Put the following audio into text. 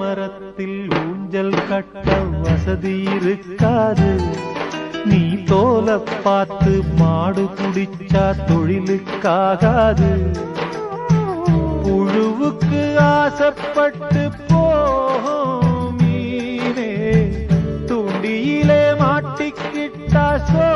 மரத்தில் ஊஞ்சல் கட்ட வசதி இருக்காது. நீ தோலை பார்த்து மாடு குடிச்சா தொழிலுக்காகாது. புழுவுக்கு ஆசைப்பட்டு போனே துண்டியிலே மாட்டிக்கிட்டா சோ